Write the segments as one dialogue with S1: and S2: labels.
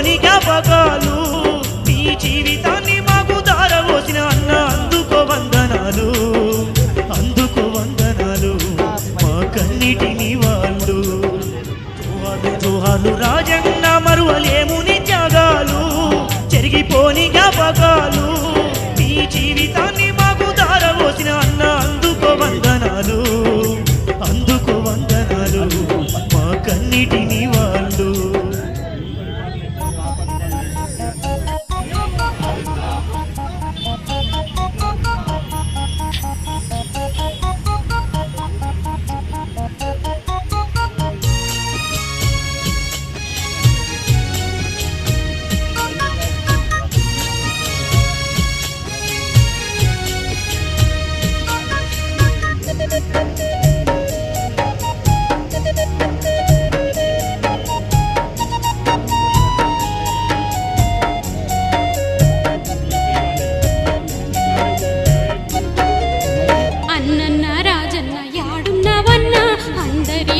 S1: మరిచిపోని జ్ఞాపకాలు నీ జీవితాన్ని మాకు దారవోసిన అన్న అందుకో వందనాలు. అందుకో వందనాలు. మా కన్నిటిని వాళ్ళు. తుహాలు తుహాలు రాజన్న మరువలేము నీ త్యాగాలు. జరిగిపోని జ్ఞాపకాలు నీ జీవితాన్ని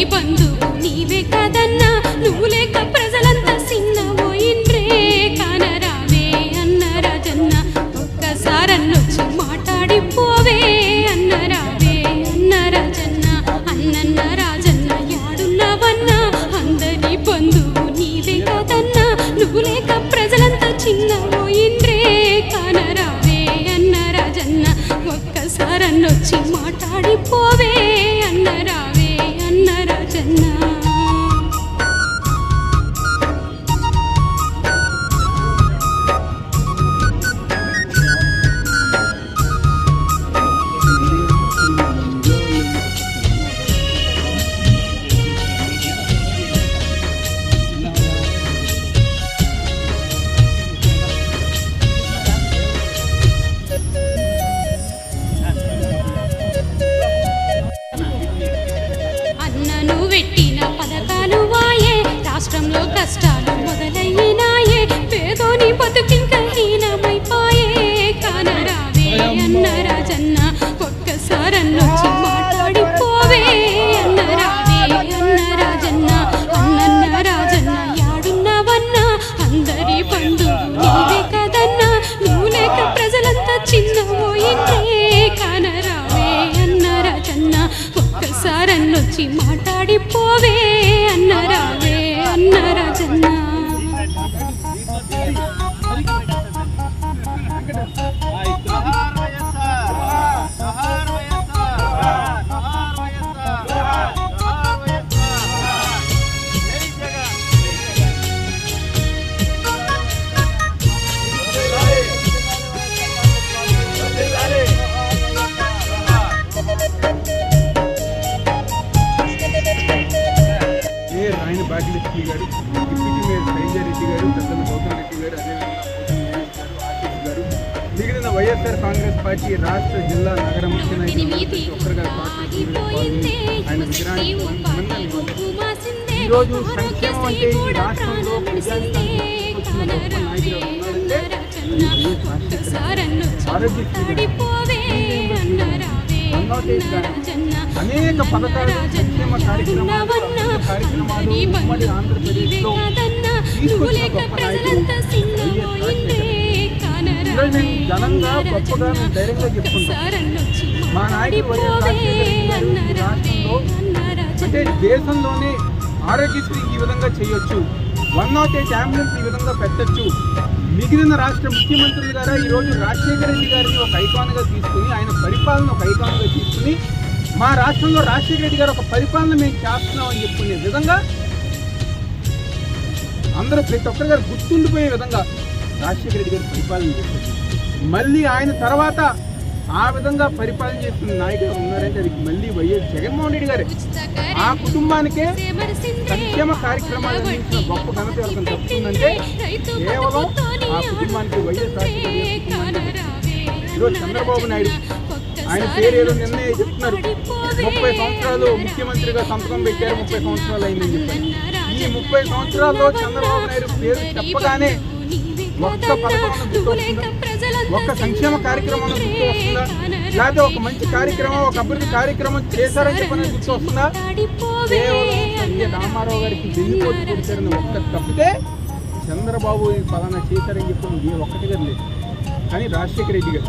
S2: బంధువు నీవే కదన్నా నువ్వు లేక ప్రజలంతా సిన్నబోయిండ్రే కానరావే అన్న రాజన్న ఒక్కసారన్నొచ్చి మాట్లాడిపోవే అన్న రావే అన్న రాజన్న అన్నన్న రాజన్న యాడున్నవన్నా అందరి బంధువు నీవే కదన్నా నువ్వు లేక ప్రజలంతా చిన్నబోయిండ్రే కానరావే అన్న రాజన్న ఒక్కసారన్నొచ్చి సారన్నొచ్చి మాట్లాడిపోవే అన్న రావే అన్న రాజన్న
S3: రాయన బాగిలక్ష్మి గారు డిప్యూటీ మేయర్ శైలజ రెడ్డి గారు పెద్దల గౌతమ్ రెడ్డి గారు అదేవిధంగా గారు ఆశీష్ గారు మిగిలిన వైఎస్ఆర్ కాంగ్రెస్ పార్టీ రాష్ట్ర జిల్లా నగర ముఖ్య నాయకులు ఆయన విగ్రహానికి సంక్షేమం అంటే ఈ రాష్ట్రంలో గొప్ప నాయకుడు ఉన్నారంటే ఆరోగ్యశ్రీ అనేక పథకాలు సంక్షేమ కార్యక్రమాలు అభివృద్ధి కార్యక్రమాలు ఉమ్మడి ఆంధ్రప్రదేశ్లో తీసుకొచ్చిన గొప్ప నాయకుడు ఈరోజు నేను ఘనంగా గొప్పగా నేను ధైర్యంగా చెప్పుకుంటాను మా నాయకుడు వైఎస్ రాజశేఖర రెడ్డి గారు ఈ రాష్ట్రంలో అంటే దేశంలోనే ఆరోగ్యశ్రీ ఈ విధంగా చేయొచ్చు. వన్ నాట్ ఎయిట్ అంబులెన్స్ ఈ విధంగా పెట్టొచ్చు. మిగిలిన రాష్ట్ర ముఖ్యమంత్రులు గారా ఈ రోజు రాజశేఖర రెడ్డి గారిని ఒక ఐకాన్గా తీసుకుని ఆయన పరిపాలన ఒక ఐకాన్గా తీసుకుని మా రాష్ట్రంలో రాజశేఖర రెడ్డి గారు ఒక పరిపాలన మేము చేస్తున్నామని చెప్పుకునే విధంగా అందరూ ప్రతి ఒక్కరి గారు గుర్తుండిపోయే విధంగా రాజశేఖర రెడ్డి గారు పరిపాలన చేస్తారు మళ్ళీ ఆయన తర్వాత ఆ విధంగా పరిపాలన చేస్తున్న నాయకులు ఉన్నారంటే అది మళ్ళీ వైఎస్ జగన్మోహన్ రెడ్డి గారే. ఆ కుటుంబానికే సంక్షేమ కార్యక్రమాలు అందించిన గొప్ప ఘనత ఎవరికైనా కేవలం ఆ కుటుంబానికి వైఎస్ ఈరోజు చంద్రబాబు నాయుడు ఆయన పేరు ఏదో నిన్నే చెప్తున్నారు. ముప్పై సంవత్సరాలు ముఖ్యమంత్రిగా సంతకం పెట్టారు ముప్పై సంవత్సరాలు అయిందని చెప్పారు. ఈ ముప్పై సంవత్సరాల్లో చంద్రబాబు నాయుడు పేరు చెప్పగానే ఒక్క పథకం ఒక్క సంక్షేమ కార్యక్రమం గుర్తు వస్తుందా? లేకపోతే ఒక మంచి కార్యక్రమం ఒక అభివృద్ధి కార్యక్రమం చేశారని చెప్పని గుర్తు వస్తుందా? రామారావు గారికి వెన్నుపోటు పొడిచారని ఒక్క తప్పితే చంద్రబాబు పలానా చేశారని చెప్పి ఏ ఒక్కటి గారు లేదు. కానీ రాజశేఖర రెడ్డి గారు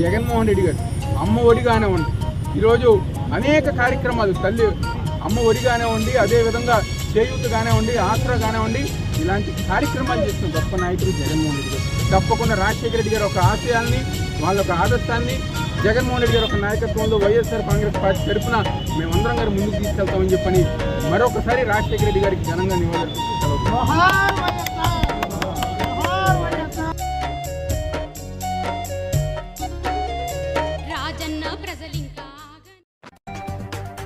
S3: జగన్మోహన్ రెడ్డి గారు అమ్మ ఒడిగానే ఉండి ఈరోజు అనేక కార్యక్రమాలు తల్లి అమ్మ ఒడిగానే ఉండి అదేవిధంగా చేయూత కానివ్వండి ఆసరా కానివ్వండి ఇలాంటి కార్యక్రమాలు చేస్తున్న గొప్ప నాయకుడు జగన్మోహన్ రెడ్డి గారు. తప్పకుండా రాజశేఖర రెడ్డి గారు ఒక ఆశయాల్ని వాళ్ళ ఒక ఆదర్శాన్ని జగన్మోహన్ రెడ్డి గారు ఒక నాయకత్వంలో వైఎస్ఆర్ కాంగ్రెస్ పార్టీ తరఫున మేమందరం గారు ముందుకు తీసుకెళ్తామని చెప్పని మరొకసారి రాజశేఖర రెడ్డి గారికి ఘనంగా నివాళులు